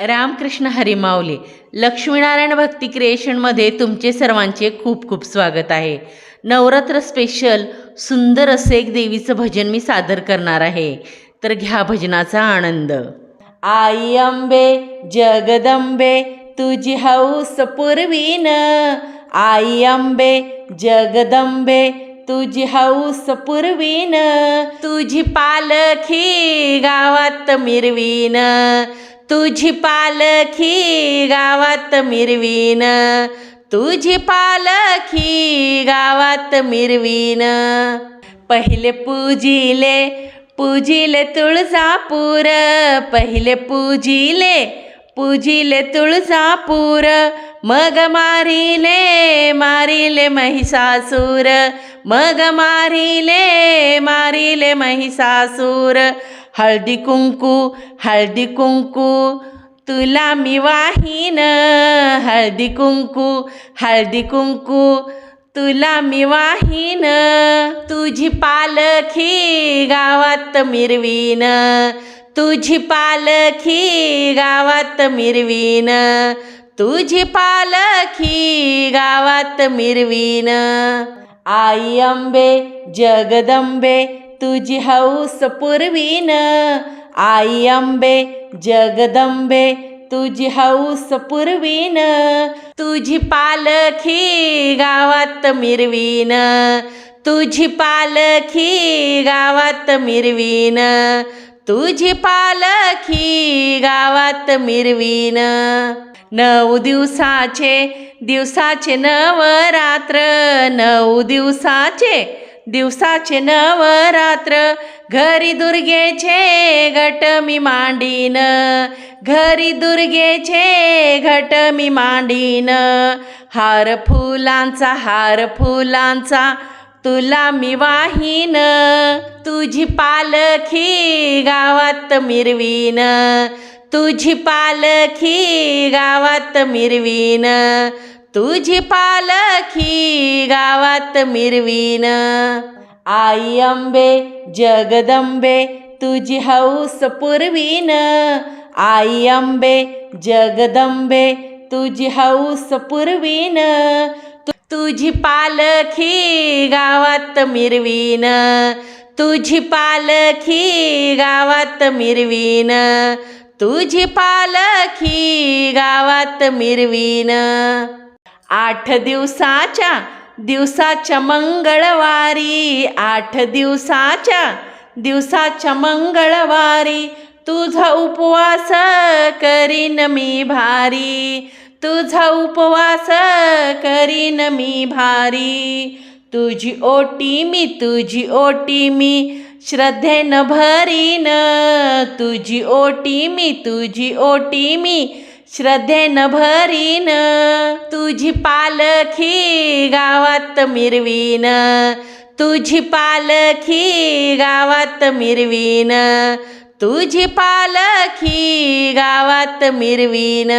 रामकृष्ण हरिमावले लक्ष्मीनारायण भक्ती क्रिएशनमध्ये तुमचे सर्वांचे खूप खूप स्वागत आहे. नवरात्र स्पेशल सुंदर असे एक देवीचं भजन मी सादर करणार आहे. तर घ्या भजनाचा आनंद. आई अंबे जगदंबे तुझी हौस पूर्वीन. आई अंबे जगदंबे तुझी हौस पूर्वीन. तुझी पालखी गावात मिरवीन. तुझी पालखी गावात मिरवीन. तुझी पालखी गावात मिरवीन. पहिले पूजिले पूजिले तुळजापूर. पहिले पूजिले पूजिले तुळजापूर. मग मारिले मारिले महिषासूर मग मारिले मारिले महिषासूर हळदी कुंकू हळदी कुंकू तुला मी वाहीन. हळदी कुंकू हळदी कुंकू तुला मी वाहीन. तुझी पालखी गावात मिरवीन. तुझी पालखी गावात मिरवीन. तुझी पालखी गावात मिरवीन. आई अंबे जगदंबे तुझी हौस पुरवीन. आई अंबे जगदंबे तुझी हौस पुरवीन. तुझी पालखी गावात मिरवीन. तुझी पालखी गावात मिरवीन. तुझी पालखी गावात मिरवीन. नऊ दिवसाचे दिवसाचे नवरात्र. नऊ दिवसाचे दिवसाचे नवरात्र घरी दुर्गेचे घट मी मांडीन. घरी दुर्गेचे घट मी मांडीन. हार फुलांचा हार फुलांचा तुला मी वाहीन. तुझी पालखी गावात मिरवीन. तुझी पालखी गावात मिरवीन. तुझी पालखी गावात मिरवीन. आई अंबे जगदंबे तुझी हौस पुरवीन. आई अंबे जगदंबे तुझी हौस पुरवीन. तु- तुझी पालखी गावात मिरवीन. तुझी पालखी गावात मिरवीन. तुझी पालखी गावात मिरवीन. आठ दिवसाच्या दिवसाच्या मंगळवारी. आठ दिवसाच्या दिवसाच्या मंगळवारी. तुझा उपवास करीन मी भारी. तुझा उपवास करीन मी भारी. तुझी ओटी मी तुझी ओटी मी श्रद्धेनं भरीन. तुझी ओटी मी तुझी ओटी मी श्रद्धेन भरीन तुझी पालखी गावात मिरवीन. तुझी पालखी गावात मिरवीन. तुझी पालखी गावात मिरवीन.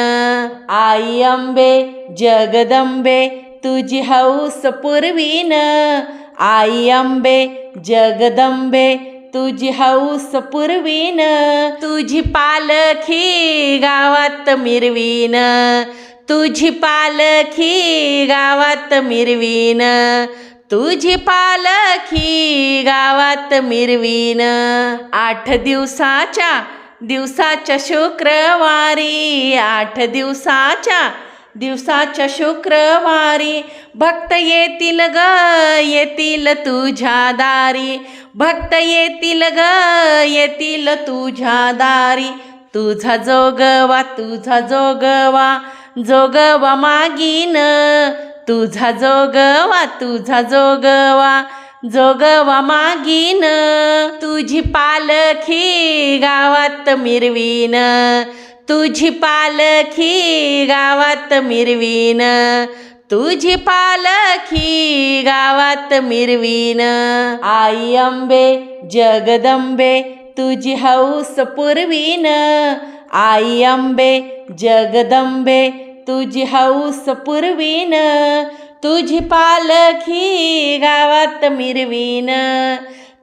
आई अंबे जगदंबे तुझी हौस पुरवीन. आई अंबे जगदंबे तुझी हौस पुरवीन. तुझी पालखी गावात मिरवीन. तुझी पालखी गावात मिरवीन. तुझी पालखी गावात मिरवीन. आठ दिवसाच्या दिवसाच्या शुक्रवारी आठ दिवसाच्या दिवसाच्या शुक्रवारी भक्त येतील ग येतील तुझ्या दारी. भक्त येतील ग येतील तुझ्या दारी. तुझा जोगवा तुझा जोगवा जोगवा मागीन. तुझा जोगवा तुझा जोगवा जोगवा मागीन. तुझी पालखी गावात मिरवीन. तुझी पालखी गावात मिरवीन. तुझी पालखी गावात मिरवीन. आई अंबे जगदंबे तुझी हौस पुरवीन. आई अंबे जगदंबे तुझी हौस पुरवीन. तुझी पालखी गावात मिरवीन.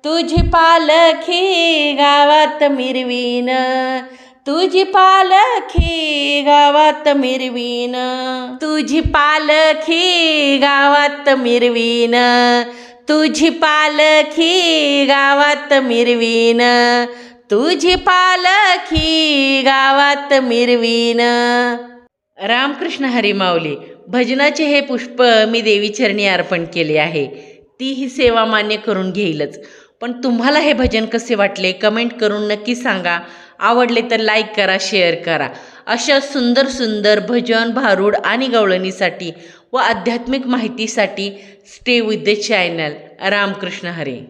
तुझी पालखी गावात मिरवीन. तुझी पालखी गावात मिरवीन. तुझी पालखी गावात मिरवीन. तुझी पालखी गावात मिरवीन. तुझी पालखी गावात मिरवीन. रामकृष्ण हरी भजनाचे हे पुष्प मी देवी चरणी अर्पण केले आहे. ती ही सेवा मान्य करून घेईलच. पण तुम्हाला हे भजन कसे वाटले कमेंट करून नक्की सांगा. आवडले तर लाईक करा शेअर करा. अशा सुंदर सुंदर भजन भारूड आणि गवळणीसाठी व आध्यात्मिक माहितीसाठी stay with the channel Ramakrishna Hari.